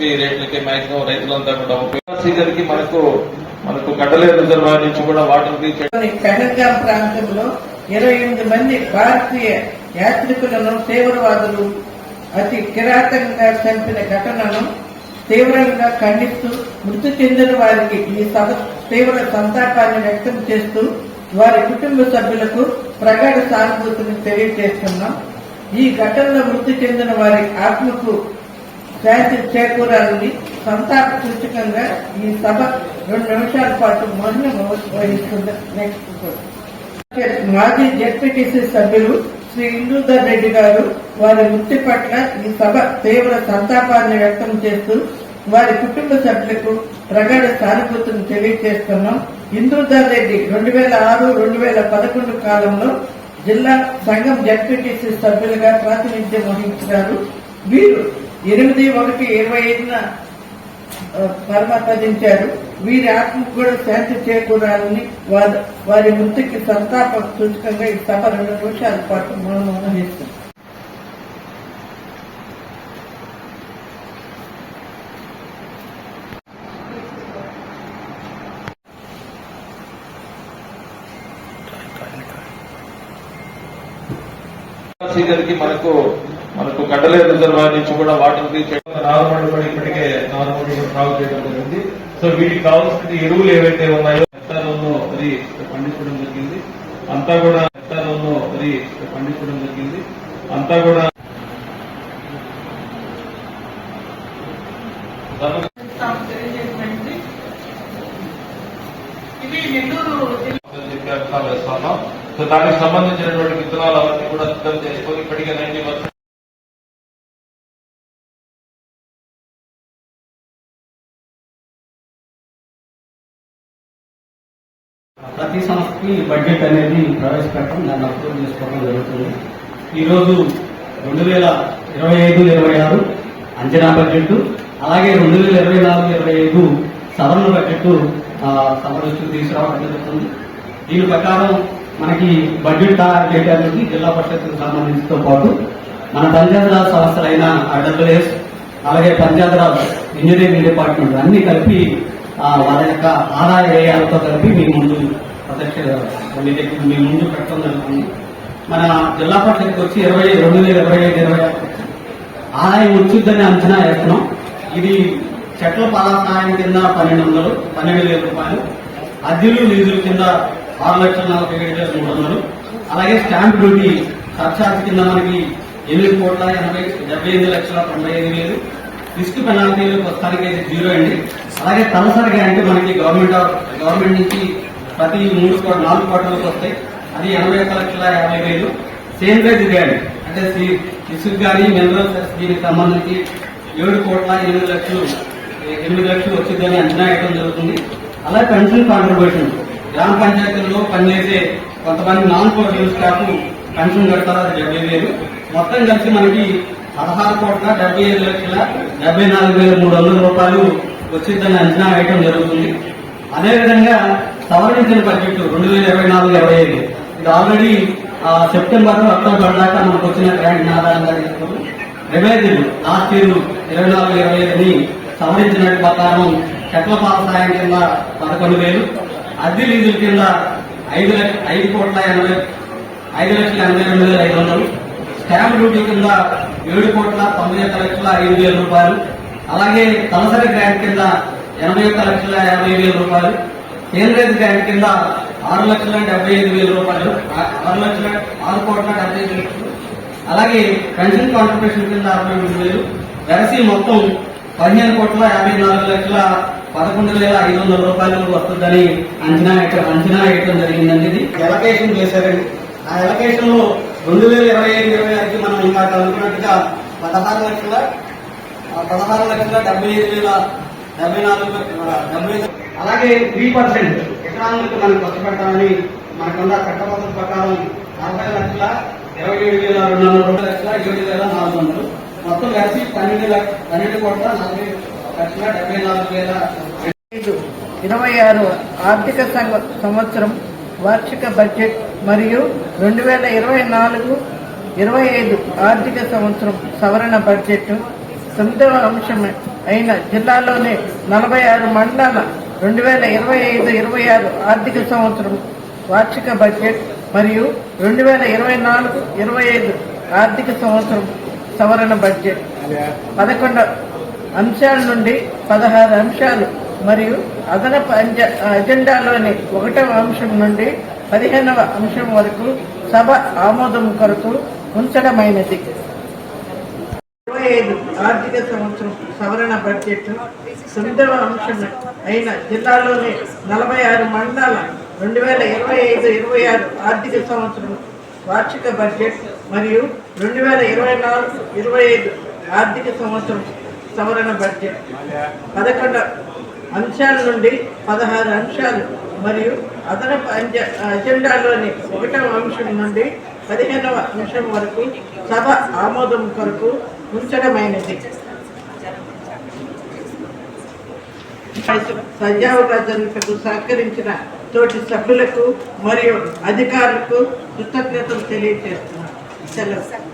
MSP రేట్లకి maximum రైతులంతా కూడా ఉపయోగ సీజన్కి మనకు మనకు కడలే రిజర్వాయర్ నుంచి కూడా వాటర్ రీచ్లోని ప్రాంతంలో ఇరవై ఎనిమిది మంది భారతీయ యాత్రికులను తీవ్రవాదులు అతి కిరాతకంగా చంపిన ఘటనను తీవ్రంగా ఖండిస్తూ మృతి చెందిన వారికి ఈ సభ తీవ్ర సంతాపాన్ని వ్యక్తం చేస్తూ వారి కుటుంబ సభ్యులకు ప్రగాఢ సానుభూతిని తెలియజేస్తున్నాం. ఈ ఘటనలో మృతి చెందిన వారి ఆత్మకు శాంతి చేకూరాలని సంతాప సూచకంగా ఈ సభ రెండు నిమిషాల పాటు మౌనం వహిస్తుంది నెక్స్ట్ మాజీ జెడ్పీటీసీ సభ్యులు శ్రీ ఇందూధర్ రెడ్డి గారు వారి మృతి పట్ల ఈ సభ తీవ్ర సంతాపాన్ని వ్యక్తం చేస్తూ వారి కుటుంబ సభ్యులకు ప్రగాఢ సానుభూతిని తెలియజేస్తున్నాం. ఇందూధర్ రెడ్డి రెండు వేల ఆరు రెండు వేల పదకొండు కాలంలో జిల్లా సంఘం జెడ్పీటీసీ సభ్యులుగా ప్రాతినిధ్యం వహించారు. వీరు ఎనిమిది ఒకటి ఇరవై ఐదున ఆ, పరమపదించారు వీరి ఆత్మకు కూడా శాంతి చేకూరాలని వారి వారి మృతికి సంతాప సూచకంగా ఈ సభ రెండు నిమిషాల పాటు మౌనం వహిస్తుంది మనకు మనకు కట్టలే రిజర్వాయర్ నుంచి కూడా వాటర్ రీచ్ నార్మల్ కూడా ఇప్పటికే నార్మల్ కూడా సాగు చేయడం జరిగింది. సో వీటికి కావాల్సిన ఎరువులు ఏవైతే ఉన్నాయో హెక్టార్లలో అది పండించడం జరిగింది. అంతా కూడా హెక్టార్లలో అది పండించడం జరిగింది. అంతా కూడా ఇది నెల్లూరు చెప్పి వేస్తున్నాం సో దానికి సంబంధించినటువంటి విత్తనాలు అవన్నీ కూడా సిద్ధం చేసుకొని ఇప్పటికే నైన్టీ పర్సెంట్ ప్రతి సంస్థకి బడ్జెట్ అనేది ప్రవేశపెట్టడం దాన్ని అప్రూవ్ చేసుకోవడం జరుగుతుంది. ఈరోజు రెండు వేల ఇరవై ఐదు ఇరవై ఆరు అంచనా బడ్జెట్ అలాగే రెండు వేల ఇరవై నాలుగు ఇరవై ఐదు సవరణ బడ్జెట్ ఆ, సభ దృష్టికి తీసుకురావడం జరుగుతుంది. దీని ప్రకారం మనకి బడ్జెట్ తయారు చేయడానికి జిల్లా పరిషత్కు సంబంధించితో పాటు మన పంచాయతీరాజ్ సంస్థలైన ఆర్డబ్ల్యూఎస్ అలాగే పంచాయతీరాజ్ ఇంజనీరింగ్ డిపార్ట్మెంట్ అన్ని కలిపి వాళ్ళ యొక్క ఆదాయ వ్యయాలతో కలిపి మీ ముందు ప్రత్యక్ష మీ దగ్గర మీ ముందు పెట్టడం జరుగుతుంది. మన జిల్లా పరిషత్కి వచ్చి ఇరవై రెండు వేల ఇరవై ఐదు ఇరవై ఆదాయం వచ్చిందని అంచనా వేస్తున్నాం. ఇది చెట్ల పాల కింద పన్నెండు వందలు పన్నెండు వేల రూపాయలు అద్దెలు లీజుల కింద ఆరు లక్షల నలభై ఏడు వేల మూడు వందలు అలాగే స్టాంప్ డ్యూటీ సర్చార్జ్ కింద మనకి ఎనిమిది కోట్ల ఎనభై డెబ్బై ఎనిమిది లక్షల తొంభై ఐదు వేలు రిస్క్ పెనాల్టీలు ప్రస్తుతానికి అయితే జీరో అండి. అలాగే తలసరిగా అంటే మనకి గవర్నమెంట్ ఆఫ్- గవర్నమెంట్ నుంచి ప్రతి మూడు కోట్ల నాలుగు కోట్లకు వస్తాయి. అది ఎనభై ఒక్క లక్షల యాభై వేలు. సేమ్ రేట్ ఇదే అంటే సి- ఇసుక కానీ మినరల్స్ దీనికి సంబంధించి ఏడు కోట్ల ఎనిమిది లక్షలు ఎనిమిది లక్షలు వచ్చిందని అంచనా వేయడం జరుగుతుంది. అలాగే పెన్షన్ కాంట్రిబ్యూషన్ గ్రామ పంచాయతీల్లో పనిచేసే కొంతమంది నాన్ కోఆర్డినేట్ స్టాఫ్ పెన్షన్ కడతారు. అది డెబ్బై వేలు. మొత్తం కలిసి మనకి పదహారు కోట్ల డెబ్బై ఐదు లక్షల డెబ్బై నాలుగు వేల మూడు వందల రూపాయలు వచ్చిందని అంచనా వేయడం జరుగుతుంది. అదేవిధంగా సవరించిన బడ్జెట్ రెండు వేల ఇరవై నాలుగు ఇరవై ఐదు ఇది ఆల్రెడీ సెప్టెంబర్ అక్టోబర్ దాకా మనకు వచ్చిన గ్రాంట్ ఆధారంగా తీసుకుని రివైజ్డ్ లాస్ట్ ఇయర్ ఇరవై నాలుగు ఇరవై ఐదుని సవరించినట్టు ప్రకారం చెట్లపాల సాయం కింద పదకొండు వేలు అద్దె లీజుల కింద ఐదు లక్ష ఐదు కోట్ల ఎనభై ఐదు లక్షల ఎనభై రెండు వేల ఐదు వందలు స్టాంప్ డ్యూటీ కింద ఏడు కోట్ల తొంభై ఒక్క లక్షల ఐదు వేల రూపాయలు. అలాగే తలసరి గ్రాంట్ కింద ఎనభై ఒక్క లక్షల యాభై వేల రూపాయలు. కేంద్రీయ గ్రాంట్ కింద ఆరు లక్షల డెబ్బై ఐదు వేల రూపాయలు. ఆరు లక్షల ఆరు కోట్ల డెబ్బై ఐదు లక్షలు. అలాగే పెన్షన్ కాంట్రిబ్యూషన్ కింద అరవై మూడు వేలు. వెరసి మొత్తం పదిహేను కోట్ల యాభై నాలుగు లక్షల పదకొండు వేల ఐదు వందల రూపాయలు వస్తుందని అంచనా అంచనా వేయడం జరిగిందండి ఇది. ఎలకేషన్ చేశారండి. ఆ ఎలకేషన్లో రెండు వేల ఇరవై ఐదు ఇరవై ఆరుకి మనం ఇంకా అనుకున్నట్టుగా పదహారు లక్షల పదహారు లక్షల డెబ్బై ఐదు వేల డెబ్బై నాలుగు డెబ్బై అలాగే త్రీ పర్సెంట్ ఎకనామిక్ మనం ఖర్చు పెట్టాలని మనకున్న చట్టపద్ధతి ప్రకారం నలభై లక్షల ఇరవై ఏడు వేల రెండు వందల రెండు లక్షల ఏడు వేల నాలుగు వందలు. మొత్తం కలిసి పన్నెండు లక్ష పన్నెండు కోట్ల నలభై లక్షల డెబ్బై నాలుగు వేల ఇరవై ఆరు ఆర్థిక సంవత్సరం వార్షిక బడ్జెట్ మరియు రెండు వేల ఇరవై నాలుగు ఇరవై ఐదు ఆర్థిక సంవత్సరం సవరణ బడ్జెట్ తొమ్మిదవ అంశం అయిన జిల్లాలోని నలభై ఆరు మండలాల రెండు వేల ఇరవై ఐదు ఇరవై ఆరు ఆర్థిక సంవత్సరం వార్షిక బడ్జెట్ మరియు రెండు వేల ఇరవై నాలుగు ఇరవై ఐదు ఆర్థిక సంవత్సరం సవరణ బడ్జెట్. పదకొండు అంశాల నుండి పదహారు అంశాలు మరియు అదనపు అజెండాలోని ఒకటవ అంశం నుండి పదిహేనవ అంశం వరకు సభ ఆమోదం కొరకు ఉంచడమైనది. ఇరవై ఐదు ఆర్థిక సంవత్సరం సవరణ బడ్జెట్ తొమ్మిదవ అంశం అయిన జిల్లాలోని నలభై ఆరు మండలాల రెండు వేల ఇరవై ఐదు ఇరవై ఆరు ఆర్థిక సంవత్సరం వార్షిక బడ్జెట్ మరియు రెండు వేల ఇరవై నాలుగు ఇరవై ఐదు ఆర్థిక సంవత్సరం సవరణ బడ్జెట్ పదకొండు అంశాల నుండి పదహారు అంశాలు మరియు అదనపు అంజ- అజెండాలోని ఒకటవ అంశం నుండి పదిహేనవ అంశం వరకు సభ ఆమోదం కొరకు ఉంచడమైనది. సజావుగా జరుగుటకు సహకరించిన తోటి సభ్యులకు మరియు అధికారులకు కృతజ్ఞతలు తెలియజేస్తున్నాను సెలవు.